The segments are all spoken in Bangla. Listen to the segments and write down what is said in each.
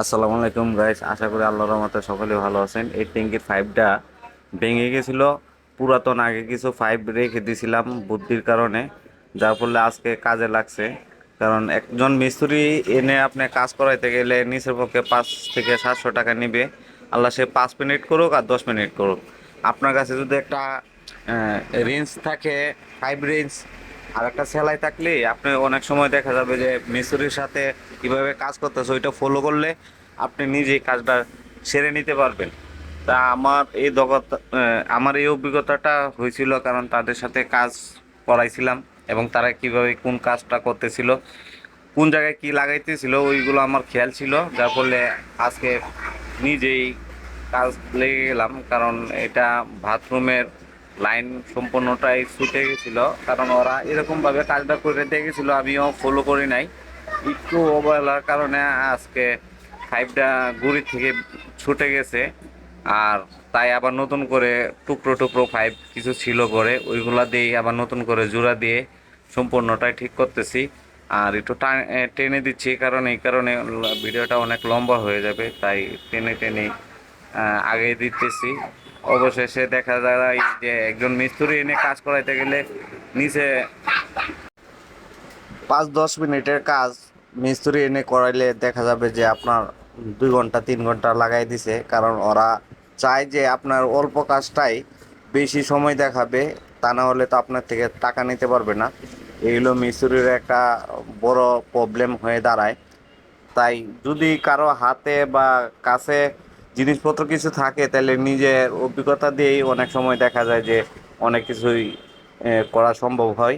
আসসালামু আলাইকুম গাইস আশা করি আল্লাহর রহমতে সকলে ভালো আছেন। এই ট্যাঙ্কির পাইপটা ভেঙে গেছিল। পুরাতন আগে কিছু পাইপ রেখে দিয়েছিলাম বুদ্ধির কারণে যার ফলে আজকে কাজে লাগছে। কারণ একজন মিস্ত্রি এনে আপনি কাজ করাইতে গেলে নিচের পক্ষে পাঁচ থেকে সাতশো টাকা নিবে। আল্লাহ সে পাঁচ মিনিট করুক আর দশ মিনিট করুক। আপনার কাছে যদি একটা রেঞ্জ থাকে ফাইভ রেঞ্জ আর একটা সেলাই থাকলে আপনি অনেক সময় দেখা যাবে যে মিস্ত্রির সাথে কীভাবে কাজ করতেছে, ওইটা ফলো করলে আপনি নিজেই কাজটা সেরে নিতে পারবেন। তা আমার এই দগত আমার এই অভিজ্ঞতাটা হয়েছিল কারণ তাদের সাথে কাজ করাইছিলাম এবং তারা কীভাবে কোন কাজটা করতেছিল, কোন জায়গায় কি লাগাইতেছিল, ওইগুলো আমার খেয়াল ছিল। যার ফলে আজকে নিজেই কাজ লেগে গেলাম, কারণ এটা বাথরুমের লাইন সম্পূর্ণটাই ছুটে গেছিল, কারণ ওরা এরকমভাবে কাজটা করে দেখেছিল, আমিও ফলো করি নাই। একটু অবহেলার কারণে আজকে পাইপটা গুড়ি থেকে ছুটে গেছে, আর তাই আবার নতুন করে টুকরো টুকরো পাইপ কিছু ছিল করে ওইগুলা দিয়ে আবার নতুন করে জোড়া দিয়ে সম্পূর্ণটাই ঠিক করতেছি। আর একটু টেনে দিচ্ছি, কারণ এই কারণে ভিডিওটা অনেক লম্বা হয়ে যাবে, তাই টেনে টেনে আগে দিতেছি। অবশেষে দেখা যায় যে একজন মিস্ত্রি এনে কাজ করাইতে গেলে নিচে পাঁচ দশ মিনিটের কাজ মিস্ত্রি এনে করাইলে দেখা যাবে যে আপনার দুই ঘণ্টা, তিন ঘণ্টা লাগাই দিছে। কারণ ওরা চায় যে আপনার অল্প কাজটাই বেশি সময় দেখাবে, তা না হলে তো আপনার থেকে টাকা নিতে পারবে না। এগুলো মিস্ত্রির একটা বড় প্রবলেম হয়ে দাঁড়ায়। তাই যদি কারও হাতে বা কাছে জিনিসপত্র কিছু থাকে, তাহলে নিজের অভিজ্ঞতা দিয়েই অনেক সময় দেখা যায় যে অনেক কিছুই করা সম্ভব হয়।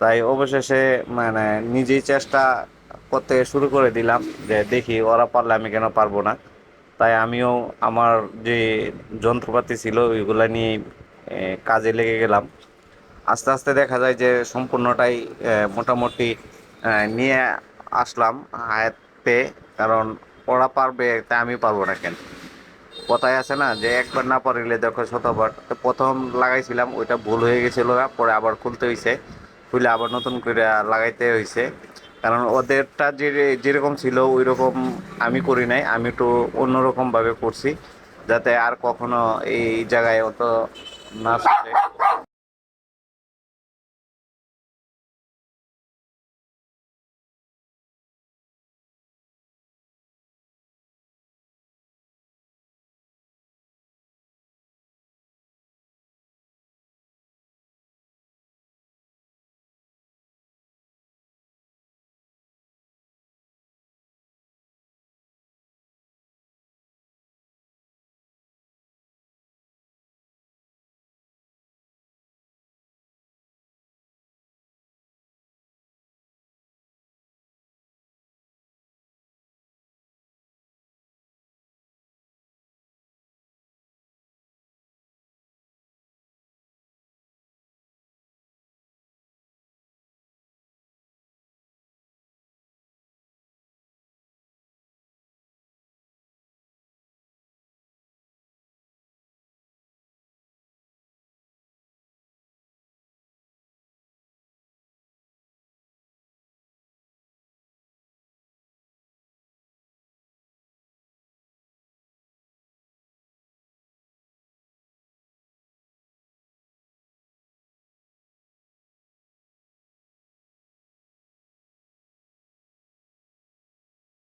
তাই অবশেষে মানে নিজেই চেষ্টা করতে শুরু করে দিলাম যে দেখি ওরা পারলে আমি কেন পারব না। তাই আমিও আমার যে যন্ত্রপাতি ছিল, ওইগুলা নিয়ে কাজে লেগে গেলাম। আস্তে আস্তে দেখা যায় যে সম্পূর্ণটাই মোটামুটি নিয়ে আসলাম আয়ত্তে কারণ ওরা পারবে তা আমি পারব না কেন। কথায় আছে না, যে একবার না পারিলে দেখো শতবার। প্রথম লাগাইছিলাম, ওইটা ভুল হয়ে গেছিল না, পরে আবার খুলতে হয়েছে খুলে আবার নতুন করে লাগাইতে হয়েছে কারণ ওদেরটা যে যেরকম ছিল ওই রকম আমি করি নাই, আমি একটু অন্যরকমভাবে করছি, যাতে আর কখনো এই জায়গায় অত না থাকে